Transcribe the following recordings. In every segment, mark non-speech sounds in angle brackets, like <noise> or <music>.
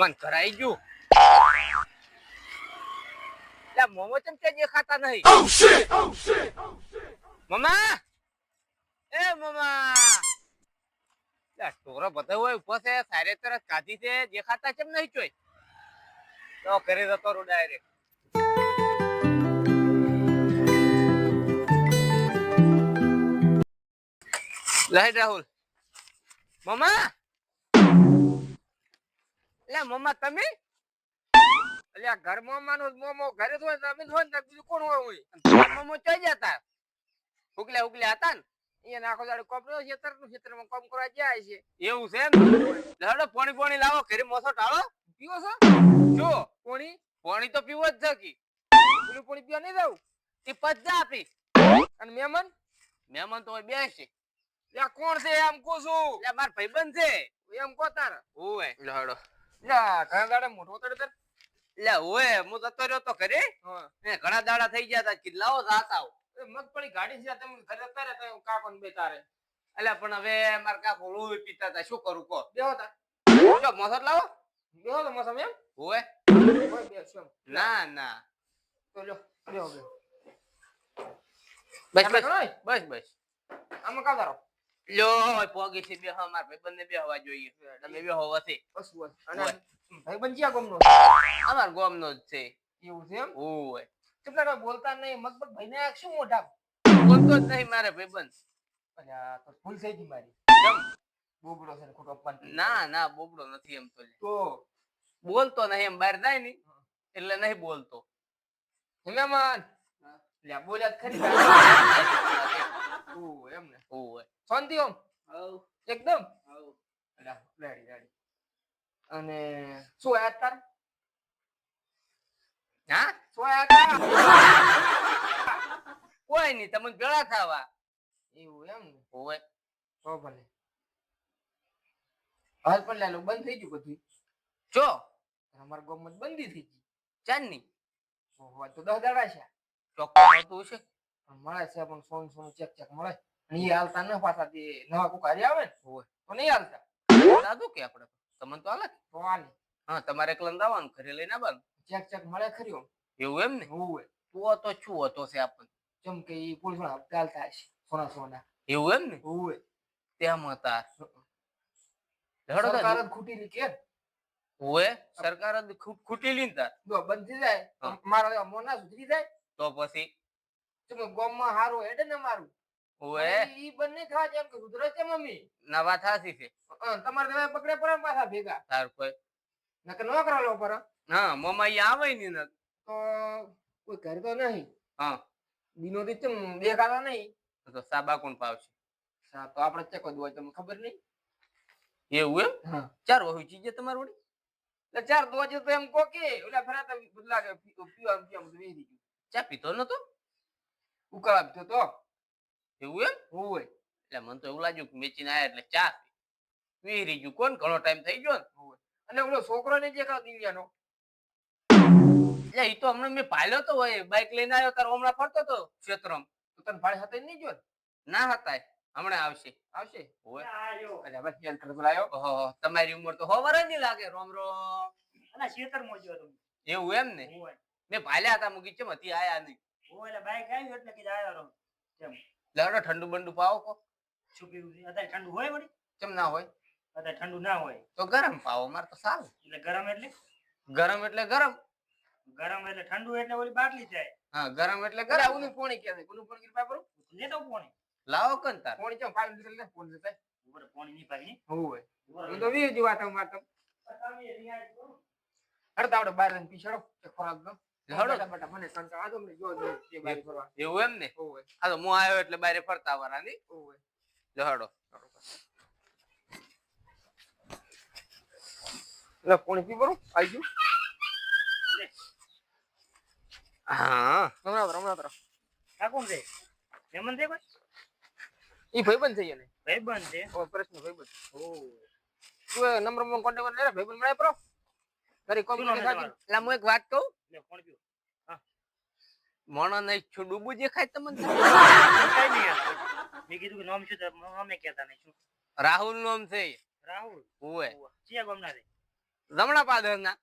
મોમાન કરાઈ ગયું. મોમો ચમ કે દેખાતા નહીં? મમા! એ મમા! લે ટોરો હોય ઊભો છે સારે તરત કાઢી છે દેખાતા કેમ નહીં ચોય? તો કરી જતો રો ડાયરેક્ટ લહેર રાહુલ. મમા! લે મમ્મા તમે? એટલે ઘર મમ્મા નું મોમો, ઘરે જ હોય ને જ હોય ને બીજું કોણ હોય? હોય મોમો ચોઈ જતા ઉકલે ઉકલે હતા ને? અહીંયા નાખો દાડો કોપરો ખેતરનું ખેતરમાં કામ કરવા જાય છે. એવું છે ને હડો પાણી પાણી લાવો, ઘરે મોસો ટાળો પીવો છો? જો, પાણી પાણી તો પીવો જ છે કી પેલું પાણી પીવા નહીં દઉં એ પજ્જા આપી. અને મહેમાન? મહેમાન તો બે છે. લે કોણ છે? એમ કહું છું. માર ભાઈબંધ છે. એમ કો તાર. ઓય લડો ઘણા દાડે મોટો તડતર લે ઓય હું જતો રહ્યો તો ઘરે? હે. ઘણા દાડા થઈ ગયા તા કીધું લાવો જાત આવો એ મગફળી ગાડી છે તમે ઘરે તારે તો કાકો બે તારે. એટલે પણ હવે માર કાકો લોહી પીતા તા શું કરું કહો? બેહો તા. જો મોસર લાવો? બેહો તો મોસમ એમ. ઓય ના ના. તો લ્યો બેહો બેહો. બસ બસ. બસ બસ. આમાં તારો લ્યો પોગી છે બેહો માર ભાઈબંધ ને બેહવા જોઈએ. તમે બેહો વસે બસ બસ અને ભાઈબંધ ક્યાં ગમનો અમાર ગોમનો જ છે. એવું છે એમ? ઓય કેટલા બોલતા નહીં મગબગ ભાઈને શું મોઢા બોલતો જ નહીં મારે ભાઈબંધ. અલ્યા તો ભૂલ થઈ ગઈ મારી. કેમ? બોબડો છે ખોટો અપમાન ના ના બોબડો નથી એમ તો તો? બોલતો નહીં એમ બહાર જાય ને એટલે નહીં બોલતો. હિમામાન લ્યા બોલ્યા ખરી. <laughs> ઓ એમ ને? ઓય શાંતિ ઓમ? એકદમ? અલ્યા રેડી રેડી. અને શું આયા તાર? હા? શું આયા તાર? કોઈ નહીં તમને ભેળા થવા. એવું એમ ને? ઓય તો ભલે. હાલ પણ લાલો બંધ થઈ ગયું બધું જો. અમાર ગમત બંધી થઈ ગઈ. ચાંદની. તો દસ દાડા છે. ચોક્કસ હતું છે મળે છે પણ સોનું સોનું ચેક ચેક મળે. અને એ હાલતા ન પાછા તે નવા કુકારી આવે ને હોય તો નહીં હાલતા. દાદુ કે આપણે? તમને તો હાલે? તો હાલે. હા તમારે એકલા દાવાનું ઘરે લઈને આવવાનું? ચેક ચેક મળે ખરી એવું એમ ને? હોય તો તો છું હતો છે આપણને જેમ કે એ પોલીસવાળા હપ્તા હાલતા હશે સોના સોના. એવું એમ ને? હોય તેમ હતા સરકાર ખૂટેલી કે હોય સરકાર ખૂટેલી ને તાર. બંધી બંધ જાય મારા મોના સુધરી જાય. તો પછી તમે ગોમમાં હારું હેડે ને મારું? ઓએ ઈ બંને થવા જેમ કે સુધરે છે મમ્મી. નવા થાસી છે. તમારે તમે પકડે પર પાછા ભેગા. તાર કોઈ. નક નો કરો લો પર હા. મમ્મા ઈ આવે ની ન. તો કોઈ ઘર તો નહીં. હા. દિનો દી ચમ દેખાતા નહીં. તો સાબા કોણ પાવશે? સા તો આપણે ચેકો દો તમને ખબર નહીં? એવું એમ? હા. ચાર વહુ ચીજે તમાર વડી એટલે ચાર દોજે તો એમ કો કે ઓલા ફરા તો બદલા કે પીવા પીવા બધું વેરી ગયું. ચા પીતો નતો? ઉકાળા પીતો તો? એવું એમ? હોય? એટલે મને તો એવું લાગ્યું કે મેચીને આયા એટલે ચા વેરી ગયું કોણ? ઘણો ટાઈમ થઈ ગયો ને. અને ઓલો છોકરો ને જે કાં દિવ્યાનો? એટલે ઈ તો હમણાં મેં પાલ્યો તો હોય બાઇક લઈને આવ્યો તાર હમણાં ફરતો તો ક્ષેત્રમાં. તો તને ભાડે હતા નહીં જો ના? હતા હમણાં આવશે. આવશે? હોય. અલ્યા બસ યાર તરત બોલાયો ઓહો તમારી ઉંમર તો હો વરસ નહીં લાગે રોમ રોમ એવું એમ ને? મેં ભાલ્યા હતા મુગી ચમ હતી આયા નહીં. હોય એટલે બાઈક આવ્યું એટલે કીધું આવ્યો રહો. કેમ? લડો ઠંડુ બંડુ પાવો કો. શું પીવું અત્યારે ઠંડુ હોય વળી? કેમ ના હોય? અત્યારે ઠંડુ ના હોય. તો ગરમ પાવો મારે તો સારું. એટલે ગરમ એટલે? ગરમ એટલે ગરમ. ગરમ એટલે ઠંડુ એટલે ઓલી બાટલી જાય હા ગરમ એટલે ગરમ. ઉની પોણી કે ઉની પોણી કૃપા કરો લે તો પોણી. લાવો કન તાર? પોણી ચમ 5 લીટર લે પોણી લેતા ઉપર પોણી ની પાછી હોય. હું તો વી જીવા તા. મારતો અરે તાવડે બહાર પીછડો. કે ખોરાક દો. એવું એમ ને? આ તો હું આવ્યો એટલે બારે ફરતા વાળા ની લહડો લે પાણી પી બરો આવી ગયું? હા. હમણાં તરફ હમણાં તરફ આ કોણ છે? મહેમાન છે કોઈ? ઈ ભાઈબંધ થઈ ને ભાઈબંધ છે? ઓ પ્રશ્ન ભાઈબંધ. તું નંબરમાં કોન્ટેક્ટ કરી લે ભાઈબંધ મળે પ્રો. કરી કોમ છે તમારું? એટલે હું એક વાત કહું? લે કોણ પીવું? મોણો નહીં ડૂબું જે તમને. કઈ નહીં મેં કીધું કે નામ શું છે? નામે કહેતા નહીં શું? રાહુલ નામ છે રાહુલ? ઓય ચિયા ગામના રે જમણા પાદર ના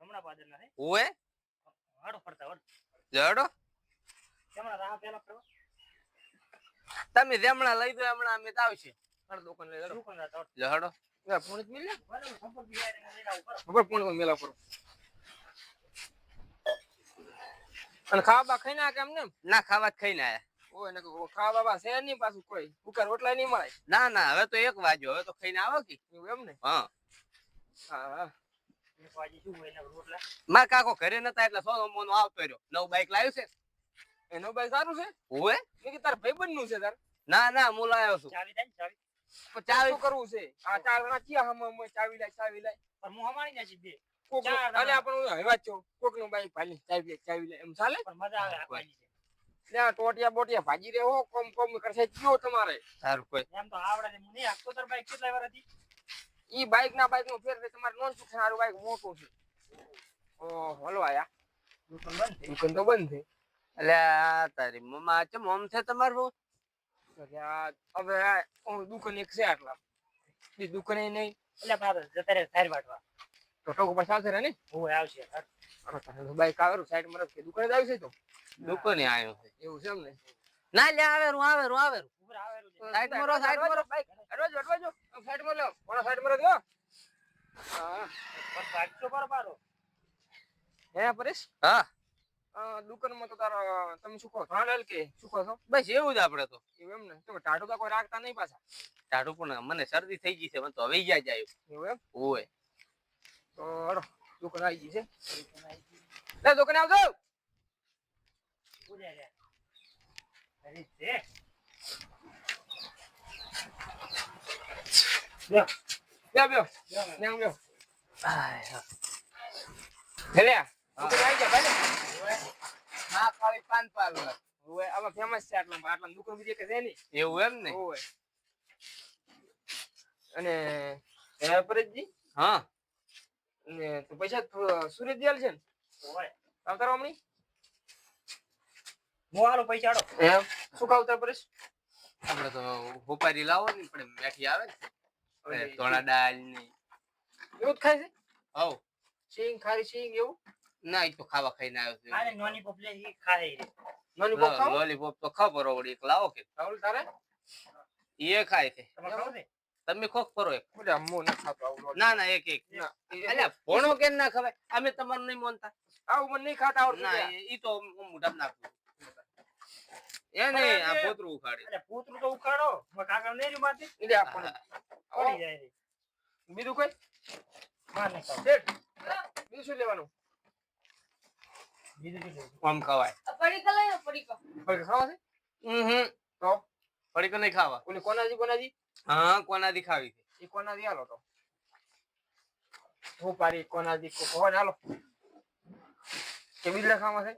હમણાં પાદરના રે ઓએ હાડો ફરતા વળ જડો જમણા રાહ પેલા ફરવા? તમે જમણા લઈ દો હમણાં અમે તાવ આવશે. હાલો દુકાન લઈ જડો લે, ફોન જ મિલ લે. બરાબર બરાબર ખબર પર મેલા કરો અને ખાવા બા ખાઈ નાખે કેમ ને? ના ખાવા જ ખાઈને આયા ઓય ને ખાવા બાબા છે નહીં પાછું કોઈ. ઉકાર રોટલા નહીં મળે? ના ના હવે તો એક વાગ્યો. હવે તો ખાઈને આવો કે? એવું એમ ને? હા. હા મારા કાકો ઘરે નતા એટલે સોનો મોનો આવતો રહ્યો. નવ બાઈક લાવ્યું છે. એનો બાઈક સારું છે? ઓએ મેં કે તાર ભાઈબંધનું છે તાર? ના ના હું લાવ્યો છું. ચાવી થાય ચાવી. પણ ચાવી. શું કરવું છે? આ ચાર જણા ક્યાં હમ ચાવી લાય ચાવી લાય? પણ હું હમાણી ના બે. કોક છો. નું બાઈક ભાલી ચાવી ચાવી લે એમ ચાલે? પણ મજા આવે રાખવાની છે. ત્યાં ટોટિયા બોટિયા ભાજી રહ્યો કોમ કોમ કરશે. કયો તમારે? સારું કોઈ. એમ તો આવડે છે. હું નહીં હાંકતો બાઈક કેટલા વાર હતી ઈ બાઈક ના બાઈકનું ફેર છે તમારે નોન સુખ સારું બાઈક મોટું છે. ઓ હલો આયા. દુકાન બંધ દુકાન તો બંધ છે. એટલે આ તારી મમ્મા ચમ ઓમ છે તમારું? હવે દુકાન એક છે આટલા. દુકાને દુકાન નહીં. એટલે પાછા જતા રે સારી વાટવા. તો ઉપર પાછા રે ને? હું આવશે હાર. બાઈક આવેલું સાઈડમાં કે દુકાને આવી છે તો? દુકાને આવ્યો છે. એવું છે એમ ને? ના લે આવેરું આવેરું આવેરું ઉપર આવે છે સાઈડ મરો સાઈડ મરો બાઈક અડવાજો અડવાજો સાઈડ મરો લો કોણ સાઈડ મરો રહ્યો હા. પર સાઈડ પર બરોબર હે પરેશ? હા. દુકાનમાં તો તારા તમે શું કહો કે શું કહો છો? બસ એવું જ આપડે તો. એવું એમ ને? તો ટાટો તો કોઈ રાખતા નહીં પાછા. ટાઢું પણ મને શરદી થઈ ગઈ છે મને તો હવે ઈ જાય જાય એવું એમ? ઓય. તો હળો દુકાન આવી ગઈ છે લે દુકાને આવજો એવું એમ ને અને હા ને તો પૈસા તો સુરેશ દિયાલ છે ને. આવતા રહો હમણી હું આલો પૈસા આડો એમ? શું ખાવતા પરેશ? આપણે તો હોપારી લાવો ને પણ મેઠી આવે ને. ધોળા દાળની. એવું જ ખાય છે? હવ. સિંગ ખારી સિંગ એવું? ના એ તો ખાવા ખાઈને આવ્યો આને નોની પોપ લે ઈ ખાય રે. નાની પોપ ખાવ? લોલીપોપ તો ખબર વળી એક લાવો કે. ખાવ તારે? એ ખાય છે. તમે ખાવ છે? તમે ખોખ કરો એક. ન ખાતો આવું ના ના એક એક. અલ્યા ભણો કેમ ના ખવાય? અમે તમારું નહીં માનતા. આવું મને નહીં ખાતા આવડતું ના ઈ તો હું મોઢા નાખું. એ નહીં આ પોતરું ઉખાડે એટલે પૂતરું તો ઉખાડો. મારા કાકા નહીં રહ્યું માથે એટલે આપણને પડી જાય બીજું કઈ? માર શેઠ, બીજું શું લેવાનું? બીજું શું લેવું? આમ ખવાય. લો પડીકા ખાવા છે? હમ. તો? પડીકો નહીં ખાવા. ઓલી કોનાજી કોનાજી? હા કોનાજી ખાવી છે. એ કોનાજી હાલો તો. હું પારી કોનાજી કો કોણ હાલો. કેવી રીતે ખાવા છે?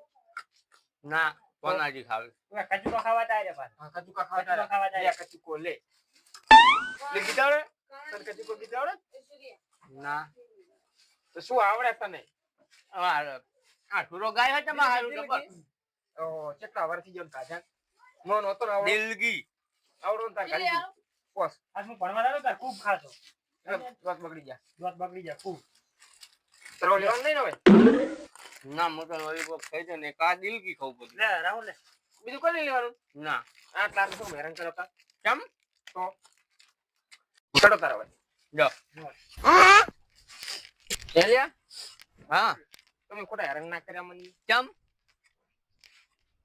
ના કોનાજી ખાવી કચુકો ખાવા તારે રે હા કચુકા ખાવા ખાવા તારે લે કચુકો લે. લે ગીતાવડે તને કચુકો ગીતાવડે ના. તો શું આવડે તને? આ આ ઠુરો ગાય હોય તમારે ડબલ ઓ કેટલા વર્ષથી જોન કાજા મન હતો આવડે દિલગી આવડો તાર કાઢી દીધું. આજ હું ભણવા આવ્યો તાર ખૂબ ખાતો દોત બગડી ગયા. દોત બગડી જા ખૂબ. તરો લેવાનું નહીં ને હવે? ના મોટો લોલીપોપ ખાઈ છે ને કા દિલગી ખાવું બધું લે રાહુલ લે બીજું કોઈ નહીં લેવાનું? ના. આટલા શું હેરાન કરો તા કેમ? તો ચડો તારા ભાઈ જો. એલિયા હા. તમે ખોટા હેરાન ના કર્યા મને. કેમ?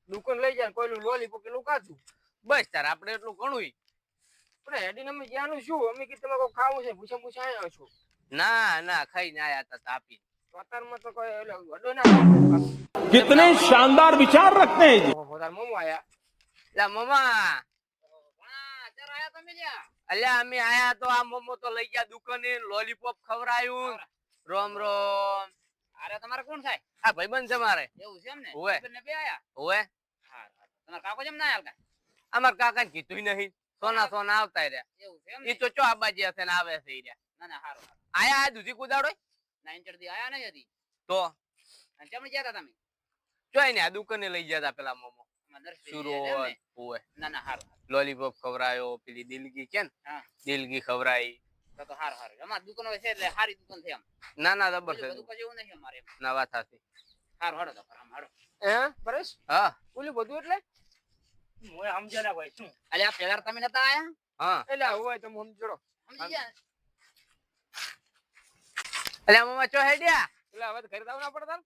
દુકાન લઈ જાય કોઈ લોલીપોપ પેલું કાચું બસ તાર આપણે એટલું ઘણું પણ હેડીન અમે જ્યાંનું શું? અમે કીધું તમે કોઈ ખાવું છે? પૂછા પૂછા આવ્યા છો. ના ના ખાઈ ના આયા તા તાપી. અત્યારમાં તો કોઈ અડો ના કિતને શાનદાર વિચાર રખતે હે જી. વધાર મમો આયા. લા મમા. અલ્યા અમે આયા તો આ મોમો તો લઈ ગયા દુકાને લોલીપોપ ખવરાયું રોમ રોમ. અરે તમારે કોણ થાય? હા ભાઈબંધ છે એવું છે એમ ને આયા? ઓએ હા તમારા કાકો જેમ ના આયા અમાર કાકા ને કીધું નહીં. સોના સોના આવતા રહ્યા. ને? તો ચો આબાજી હશે ને આવે છે રહ્યા. ના ના હારું આયા આ દૂધી કુદાડો? ના ઇન્ચર દી આયા નહીં હતી તો? અને ગયા તમે? જોઈ ને આ દુકાને લઈ ગયા હતા પેલા મોમો. ને? ના ના હારું લોલીપોપ ખવરાયો પેલી દિલગી છે ને દિલગી ખવરાઈ તો તો હારું હારું. અમારી દુકાન છે એટલે હારી દુકાન છે એમ. ના ના જબર છે. બધું એવું નહીં અમારે ના વાત સાચી હારું હારું તો આમ હે? પરેશ? હા. ઓલું બધું એટલે? હું સમજેલા ભાઈ શું? અલ્યા આ પેલા તમે નતા આયા? હા. એટલે આવું હોય તમે સમજોડો સમજી ગયા. ચો હેડ્યા એટલે હવે ઘરે જવું ના પડતા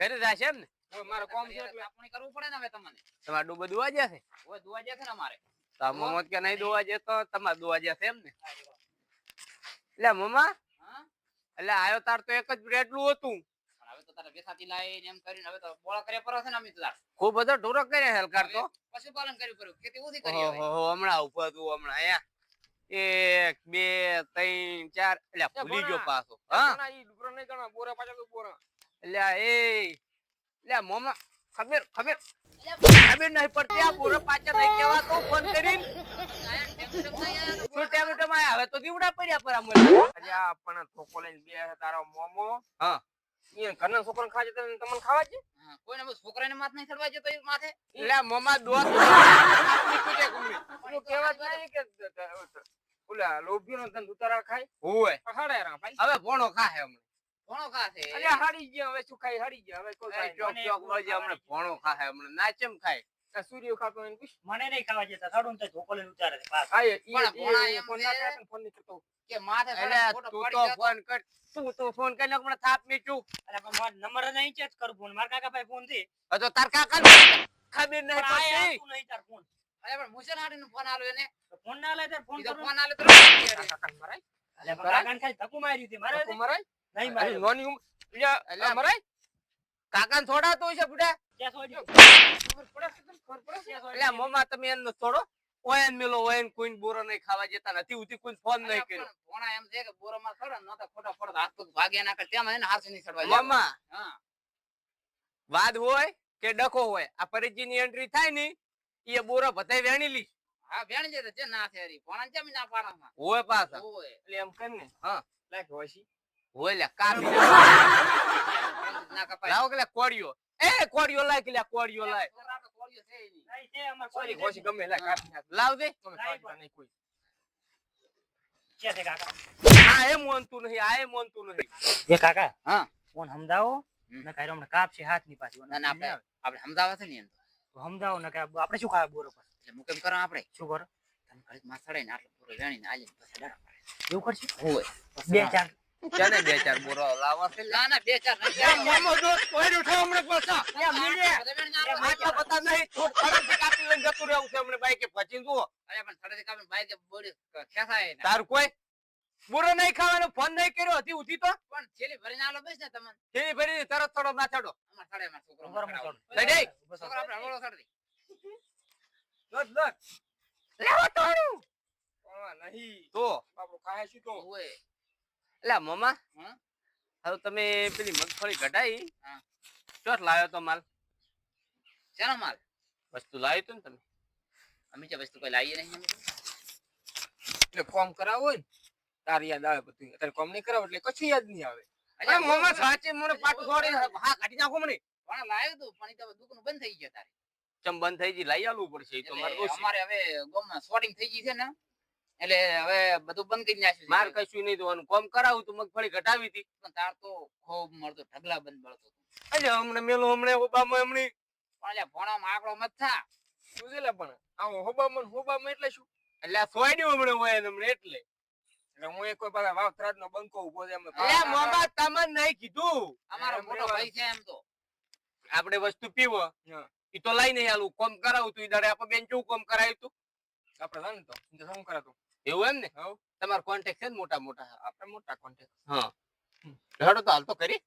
ઘરે જાશે એમ ને? હવે મારે કોમ છે એટલે. આપણે કરવું પડે ને હવે તમને. તમારે ડૂબો દુવા છે? હવે દુવા જશે ને અમારે. તો મમ્મા કે નહીં દુવા તો તમારે દુવા છે એમ ને? એટલે મમ્મા હા? એટલે આયો તાર તો એક જ રેટલું હતું. તો તારે બેસાતી લાઈને એમ કરીને હવે તો બોળા કર્યા પર છે ને અમે તો ખૂબ બધો ઢોરો કરે હેલકાર તો. પશુપાલન કર્યું કર્યું ખેતી ઓછી કરી ઓહો હમણાં તું એક બે ત્રણ ચાર એટલે ભૂલી ગયો પાછો. હા? ઈ ડુકરો નહીં ગણા બોરા પાછા તો બોરા. એટલે એ એટલે ખબર ખબર ખબર નહીં પડતી આ પૂરો પાછા નહીં કેવા તો ફોન કરીને શું ટેમ ટેમ હવે તો દીવડા પડ્યા પર આ મને પણ થોકો લઈને બે તારો મોમો. હા. ઈ ઘરના છોકરાને ખાજે તો તમને ખાવા છે હા, કોઈને છોકરાને માથ નહીં ચડવા જતો માથે. એટલે આ દોસ્ત. પેલું કહેવત કે દ- દ- ઓલા લોભીનો ઉતારા ખાય. હોય. પહાડે રા ભાઈ. હવે ભોણો ખાહે હમણાં. ભોણો ખાશે અરે હારી ગયા હવે શું ખાય? હારી ગયા હવે કોઈ એ ખાય ચોક ચોક વળજે હમણાં ભણો ખાહે હમણાં. ના ખાય? આ સૂર્ય ખાતો પૂછ. મને નહીં ખાવા જતા સાડું તો ધોકો લઈને ઉતારે છે પાછો. હા એ એમ ફોન ના કરે ફોન નહીં કરતો કે માથે એટલે તું પડી તો ફોન કર. તું તો ફોન કરીને હમણાં થાપ મીચું અરે પણ મારો નંબર જ નહીં ચેક કર ફોન મારા કાકા ભાઈ ફોનથી તો તાર કાકા ખબર નહીં પડતી. નહીં તાર ફોન અરે પણ મુસેન હાડીનો ફોન આલો એને. ફોન ના લે તાર ફોન ઈ ફોન આલે તો. કાકાને મરાય? અરે પણ કાકાને ખાલી ધક્કો મારી હતી મારે કાકો મરાય? નહીં અરે નોની ઉમ એટલે મરાય? કાકાને થોડા તો છે બુડા ક્યાં સોડ્યું? ખબર પડે છે તને? ખબર પડે છે? ક્યાં એટલે સોડ્યું? તમે એનો થોડો ઓયન મેલો ઓયન કોઈ બોરો નહીં ખાવા જતા નથી ઉતી કોઈ ફોન નહીં કર્યો પણ એમ છે કે બોરોમાં ચડે ને નહોતા ખોટા પડતા હાથ પગ ભાગ્યા ના કરે તેમાં એને હાથ નહીં ચડવા જાય. વાદ હોય કે ડખો હોય આ પરિચયની એન્ટ્રી થાય ને એ બોરો બધાય વેણી લી હા ભેણ છે ના પાડવામાં હોય પાછા ઓય. એટલે એમ કર ને હા. લાખ હોશી હોય લે કાપી <laughs> ના કપાય લાવો કે કોડિયો એ કોડિયો લાય કે કોડિયો લાય. તો છે નહીં. નહીં, છે અમારે સોરી કોઈ ગમે લાખ કાપી નાખ લાવ દે. તમે કાઢતા નહીં કોઈ ક્યાં છે કાકા? આ એ મોનતું નહીં આ એ મોનતું નહીં. એ કાકા હા. ફોન સમજાવો. ને હમણાં કાપ છે હાથની પાછી. ના ના આપણે આપણે સમજાવવા છે ને એમ તો. સમજાવો ને કે આપણે શું ખાવા બોરો પર? એટલે મુકેમ કરો આપણે. શું કરો? તમે માં ચડાઈને આટલો બોરો વેણીને પછી ડરા એવું કરશે? ઓય. બે ચાર ચાલે બે ચાર બોરો લાવા છે. ના ના બે ચાર નહીં. એ મોમો દોસ્ત કોઈ ઉઠો હમણે પાછા. એ મિલે બધા વેણીને પતા નહીં. થોડ ફરક કાપી લઈને જતું રહેવું છે હમણે બાઈકે ફચી જુઓ. અરે પણ સડેથી કાપી બાઈકે બોડી ખેસાય તાર કોઈ? બોરો નહીં ખાવાનો ફોન નહીં કર્યો હતી ઉઠી તો? પણ છેલ્લી ભરીને આલો બેસ ને તમને. થેલી ભરી તરત થોડો ના ચડો. અમાર સડે માં છોકરો. લઈ દે. છોકરો આપણે હળવો સડતી. લોટ લોટ લેવો તોડું નહીં. તો? બાપરો ખાય શું તો? ઓય. એટલે મમ્મા હા? હવે તમે પેલી મગફળી કઢાઈ. ચોટ લાવ્યો તો માલ. શેનો માલ? વસ્તુ લાવ્યું તું ને તમે. અમે જે વસ્તુ કોઈ લાવીએ નહીં એટલે કોમ કરાવો હોય ને તારી યાદ આવે બધું. અત્યારે કોમ નહીં કરાવો એટલે કશું યાદ નહીં આવે. અરે મમ્મા સાચે મને પાટું ખોડી હા કાઢી નાખો મને. પણ લાવ્યું તું પણ તો દુકાન બંધ થઈ ગયા તારે ચમ બંધ થઈ ગઈ લઈ આલવું પડશે તો. અમારે હવે ગામમાં શોર્ટિંગ થઈ ગઈ છે ને. એટલે હવે બધું બંધ કરી નાખ્યું માર કશું નહીં જોવાનું. કોમ કરાવું તું મગફળી ઘટાવી હતી. પણ તાર તો ખૂબ મળતો ઢગલા બંધ મળતો અરે હમણે મેલો હમણે ઓબામાં હમણે પણ એટલે ભોણામાં માકડો મત થા. શું છે પણ? આ હોબામાં ને એટલે શું? એટલે આ સોયડ્યું હમણાં હોય હમણાં એટલે. એટલે હું એક કોઈ પાસે વાવ નો બંકો ઊભો છે અરે મમ્મા તમને નહીં કીધું. અમારો મોટો ભાઈ છે એમ તો. આપણે વસ્તુ પીવો. ઈ તો લઈ નહીં આલું કોમ કરાવું તું ઈ દાડે. આપણે બેન કેવું કોમ કરાવ્યું તું? આપણે જાણે તો શું કરાતું? એવું એમ ને? તમારો કોન્ટેક્ટ છે ને મોટા મોટા? આપણે મોટા કોન્ટેક્ટ હા. હેડો તો હાલ તો કરી.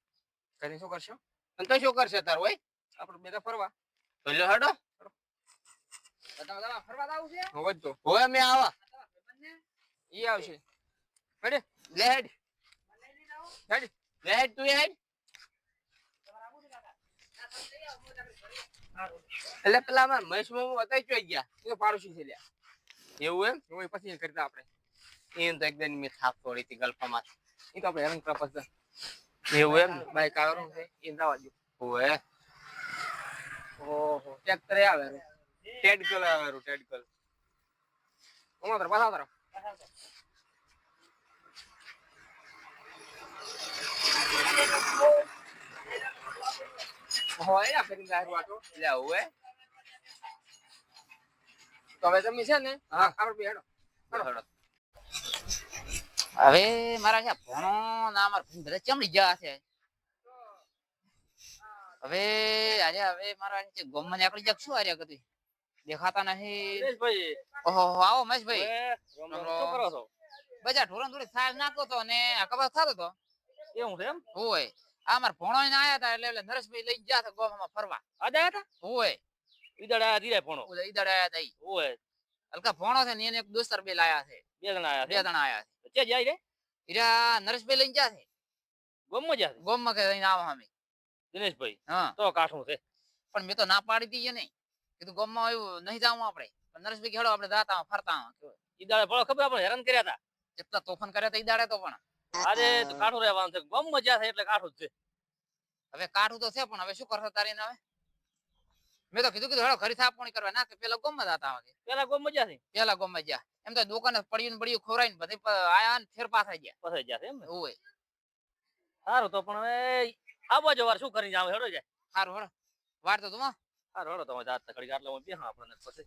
કરી શું કરશો? અને તો શું કરશે તાર હોય? આપણે ફરવા. તો લ્યો હેડો. ફરવા જાવું છે? હવે તો. હવે અમે આવા. ઈ આવશે. લે હેડ. હેડ. લે હેડ તું હેડ. એટલે પેલા અમાર મહેશ મામુ હતા ગયા. એ પાડોશી છે લ્યા. એવું એમ? હું પછી કરતા આપણે. એને તો એકદમ મેં થાપ થોડી હતી ગલ્ફામાં એ તો આપણે હેરાન કરવા એવું એમ? ભાઈ કાળો છે. એ જવા દો ઓહો ટ્રેક્ટર આવે રો. ટેડ ગલ આવે રો ટેડ ગલ. ઓમાં તર, પાછા તર. હોય આ ફેરી જાહેર વાતો. લે હોય તો હવે તમે છે ને આપણે. હવે મારા છે ભણો ના મારા ભાઈ બધા ચમડી ગયા છે? હવે આજે હવે મારા છે ગોમમાં નીકળી જાય શું આર્યા કદી? દેખાતા નથી. ઓહો આવો મહેશભાઈ હવે રામ રામ. શું કરો છો? બજા ઢોરણ થોડી સાર નાખતો તો ને આ કપાસ થતો તો? એવું છે એમ? હોય. આ મારા ભણો ને આયા હતા એટલે એટલે નરેશભાઈ લઈ ગયા હતા ગોમાં ફરવા. આજે આયા તા હોય. ઈદડા ધીરે ફોણો ઓલા ઈદડ આયા હતા ઓય. હલકા ફોણો છે ને એને એક દોસ્તર બે લાયા છે. બે જણા આયા બે જણા આયા છે. ચે જાય રે? ઈરા નરેશભાઈ લઈને જા છે. ગમમાં જાય ગોમમાં કે લઈને આવા અમે. દિનેશભાઈ. હા. તો કાઠું છે. પણ મેં તો ના પાડી દીધી નહીં કીધું ગોમમાં એવું નહીં જાવું આપણે. પણ નરેશભાઈ કે આપણે જાતા ફરતા. ઈદાડે ભણો ખબર આપણે હેરાન કર્યા હતા જેટલા તોફાન કર્યા હતા ઈદાડે તો પણ. આજે કાઠું રહેવાનું છે. ગમમાં જ્યાં છે એટલે કાઠું જ છે. હવે કાઠું તો છે પણ હવે શું કરશે તારી હવે? મેં તો કીધું કીધું હેડો ઘરે થાપણી કરવા ના કે પેલા ગોમ જ હતા વાગે પેલા ગોમ જ્યાં છે પેલા ગોમ ગયા એમ તો દુકાને પડ્યું ને પડ્યું ખોરાઈને બધે પ- આયા ને ફેર પાછા ગયા. પછી ગયા છે એમ ને? ઓય. સારું તો પણ હવે આવો જવાર શું કરીને જાવ હેડો જાય સારું હેડો. વાર તો તું. સારું હેડો તમે જાત ઘડી આટલા બેહા આપણને પછી.